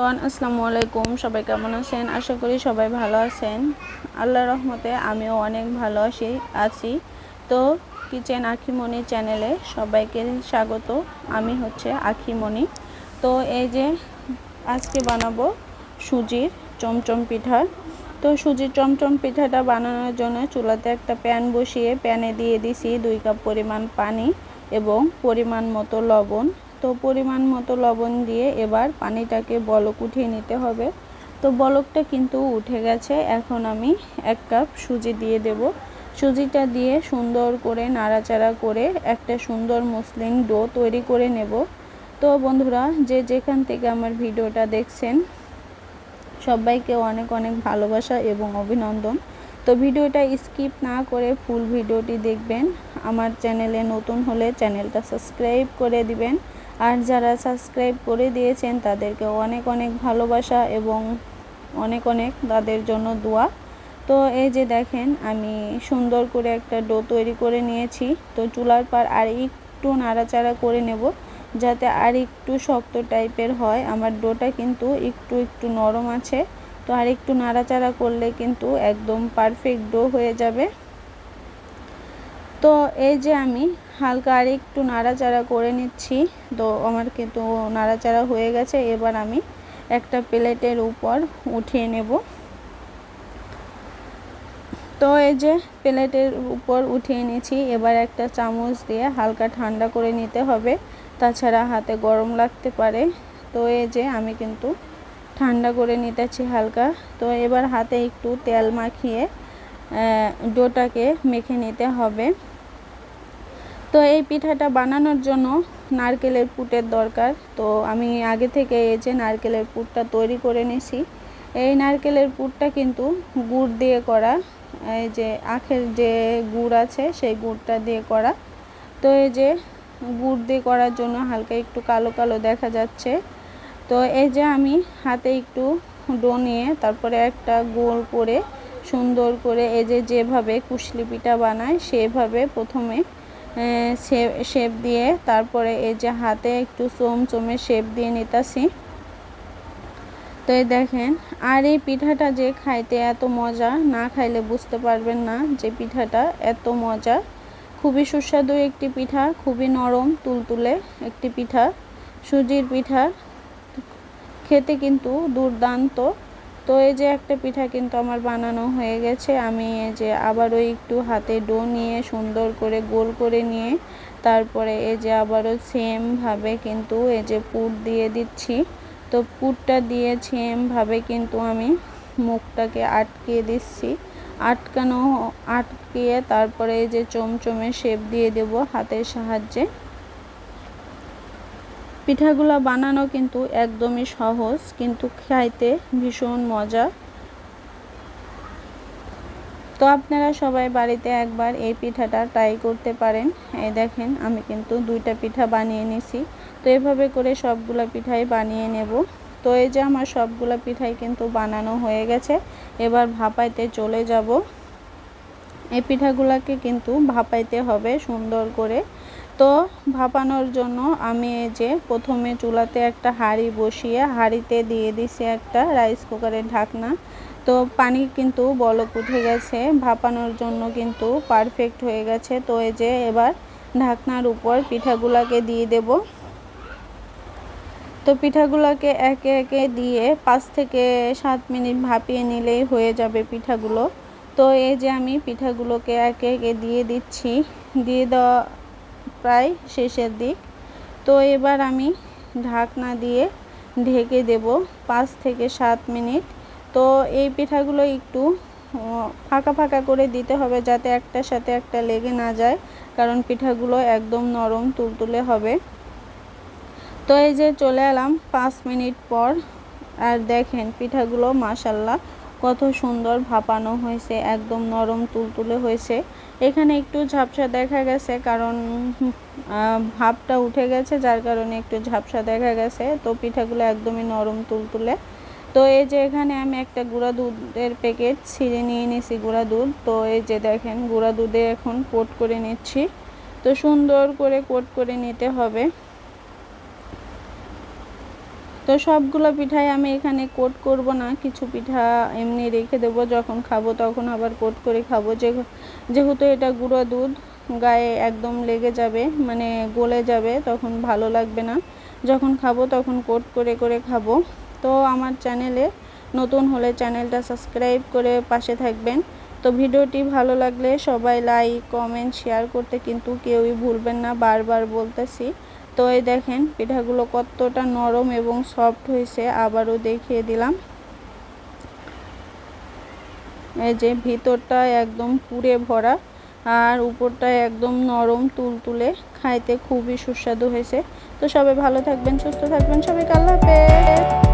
আসসালামু আলাইকুম, সবাই কেমন আছেন? আশা করি সবাই ভালো আছেন। আল্লাহ রহমতে আমিও অনেক ভালো আছি আছি। তো কিচেন আখিমণি চ্যানেলে সবাইকে স্বাগত। আমি হচ্ছে আখিমণি তো এই যে আজকে বানাবো সুজির চমচম পিঠা। তো সুজির চমচম পিঠাটা বানানোর জন্য চুলাতে একটা প্যান বসিয়ে প্যানে দিয়ে দিছি দুই কাপ পরিমাণ পানি এবং পরিমাণ মতো লবণ। তো পরিমাণ মতো লবণ দিয়ে এবার পানিটাকে বলক উঠিয়ে নিতে হবে। তো বলকটা কিন্তু উঠে গেছে। এখন আমি এক কাপ সুজি দিয়ে দেব। সুজিটা দিয়ে সুন্দর করে নাড়াচাড়া করে একটা সুন্দর মসলিন ডো তৈরি করে নেব। তো বন্ধুরা, যে যেখান থেকে আমার ভিডিওটা দেখছেন, সবাইকে অনেক অনেক ভালোবাসা এবং অভিনন্দন। তো ভিডিওটা স্কিপ না করে ফুল ভিডিওটি দেখবেন। আমার চ্যানেলে নতুন হলে চ্যানেলটা সাবস্ক্রাইব করে দিবেন। আর যারা সাবস্ক্রাইব করে দিয়েছেন, তাদেরকে অনেক অনেক ভালোবাসা এবং অনেক অনেক তাদের জন্য দোয়া। তো এই যে দেখেন, আমি সুন্দর করে একটা ডো তৈরি করে নিয়েছি। তো চুলার পার আর একটু নাড়াচাড়া করে নেব যাতে আর একটু শক্ত টাইপের হয়। আমার ডোটা কিন্তু একটু একটু নরম আছে। তো আর একটু নাড়াচাড়া করলে কিন্তু একদম পারফেক্ট ডো হয়ে যাবে। তো এই যে আমি হালকা আর একটু নাড়াচাড়া করে নিচ্ছি। তো আমার কিন্তু নাড়াচাড়া হয়ে গেছে। এবার আমি একটা প্লেটের উপর উঠিয়ে নেব। তো এই যে প্লেটের উপর উঠিয়ে নিয়েছি এবার একটা চামচ দিয়ে হালকা ঠান্ডা করে নিতে হবে। তাছাড়া হাতে গরম লাগতে পারে। তো এই যে আমি কিন্তু ঠান্ডা করে নিতেছি হালকা। তো এবার হাতে একটু তেল মাখিয়ে ডোটাকে মেখে নিতে হবে। তো এই পিঠাটা বানানোর জন্য নারকেলের পুটের দরকার। তো আমি আগে থেকে এই যে নারকেলের পুটটা তৈরি করে নিছি এই নারকেলের পুরটা কিন্তু গুড় দিয়ে করা, এই যে আখের যে গুড় আছে সেই গুড়টা দিয়ে করা। তো এই যে গুড় দিয়ে করার জন্য হালকা একটু কালো কালো দেখা যাচ্ছে। তো এই যে আমি হাতে একটু ডো নিয়ে তারপরে একটা গোল করে সুন্দর করে এই যে যেভাবে কুশলি পিঠা বানায় সেভাবে প্রথমে শেপ দিয়ে তারপরে এই যে হাতে একটু চমচমে শেপ দিয়ে নিতাছি। তো এই দেখেন, আর এই পিঠাটা যে খাইতে এত মজা, না খাইলে বুঝতে পারবেন না যে পিঠাটা এত মজা। খুবই সুস্বাদু একটি পিঠা, খুবই নরম, তুলতুলে একটি পিঠা, সুজির পিঠা। খেতে কিন্তু দুর্দান্ত। তো এই যে একটা পিঠা কিন্তু আমার বানানো হয়ে গেছে। আমি এই যে আবারও একটু হাতে ডো নিয়ে সুন্দর করে গোল করে নিয়ে তারপরে এই যে আবারও সেমভাবে কিন্তু এই যে পুর দিয়ে দিচ্ছি। তো পুরটা দিয়ে সেমভাবে কিন্তু আমি মুখটাকে আটকিয়ে দিচ্ছি। আটকানো, আটকিয়ে তারপরে এই যে চমচমে শেপ দিয়ে দেব হাতের সাহায্যে। পিঠাগুলো বানানো কিন্তু একদমই সহজ, কিন্তু খাইতে ভীষণ মজা। তো আপনারা সবাই বাড়িতে একবার এই পিঠাটা ট্রাই করতে পারেন। এই দেখেন, আমি কিন্তু দুইটা পিঠা বানিয়ে নিছি। তো এভাবে করে সবগুলো পিঠাই বানিয়ে নেব। তো এই যে আমার সবগুলো পিঠাই কিন্তু বানানো হয়ে গেছে, এবার ভাপাইতে চলে যাব। এই পিঠাগুলোকে কিন্তু ভাপাইতে হবে সুন্দর করে। তো ভাপানোর জন্য আমি এই যে প্রথমে চুলাতে একটা হাঁড়ি বসিয়ে হাঁড়িতে দিয়ে দিছি একটা রাইস কুকারের ঢাকনা। তো পানি কিন্তু বলক উঠে গেছে, ভাপানোর জন্য কিন্তু পারফেক্ট হয়ে গেছে। তো এই যে এবার ঢাকনার উপর পিঠাগুলাকে দিয়ে দেব। তো পিঠাগুলোকে একে একে দিয়ে পাঁচ থেকে সাত মিনিট ভাপিয়ে নিলেই হয়ে যাবে পিঠাগুলো। তো এই যে আমি পিঠাগুলোকে একে একে দিয়ে দিচ্ছি, দিয়ে দেওয়া প্রায় শেষের দিক। তো এবার আমি ঢাকনা দিয়ে ঢেকে দেব পাঁচ থেকে সাত মিনিট। তো এই পিঠাগুলো একটু ফাঁকা ফাঁকা করে দিতে হবে যাতে একটার সাথে একটা লেগে না যায়, কারণ পিঠাগুলো একদম নরম তুলতুলে হবে। তো এই যে চলে এলাম পাঁচ মিনিট পর। আর দেখেন পিঠাগুলো মাসাল্লাহ কত সুন্দর ভাপানো হয়েছে, একদম নরম তুলতুলে হয়েছে। এখানে একটু ঝাপসা দেখা গেছে, কারণ ভাবটা উঠে গেছে, যার কারণে একটু ঝাপসা দেখা গেছে। তো পিঠাগুলো একদমই নরম তুলতুলে। তো এই যে এখানে আমি একটা গুঁড়া দুধের প্যাকেট ছিঁড়ে নিয়ে নিছি গুঁড়া দুধ। তো এই যে দেখেন, গুঁড়া দুধে এখন কোট করে নিচ্ছি। তো সুন্দর করে কোট করে নিতে হবে। তো সবগুলো পিঠাই আমি এখানে কোট করব না, কিছু পিঠা এমনি রেখে দেব, যখন খাব তখন আবার কোট করে খাব। যেহেতু এটা গুঁড়ো দুধ, গায়ে একদম লেগে যাবে মানে গলে যাবে, তখন ভালো লাগবে না। যখন খাব তখন কোট করে করে খাব। তো আমার চ্যানেলে, নতুন হলে চ্যানেলটা সাবস্ক্রাইব করে পাশে থাকবেন। তো ভিডিওটি ভালো লাগলে সবাই লাইক, কমেন্ট, শেয়ার করতে কিন্তু কেউই ভুলবেন না, বারবার বলতেছি। তো এই দেখেন, পিঠাগুলো কতটা নরম এবং সফট হয়েছে, আবারও দেখিয়ে দিলাম। এই যে ভিতরটা একদম পুড়ে ভরা আর উপরটা একদম নরম তুলতুলে, খাইতে খুবই সুস্বাদু হয়েছে। তো সবাই ভালো থাকবেন, সুস্থ থাকবেন সবাই আল্লাহ হাফেজ।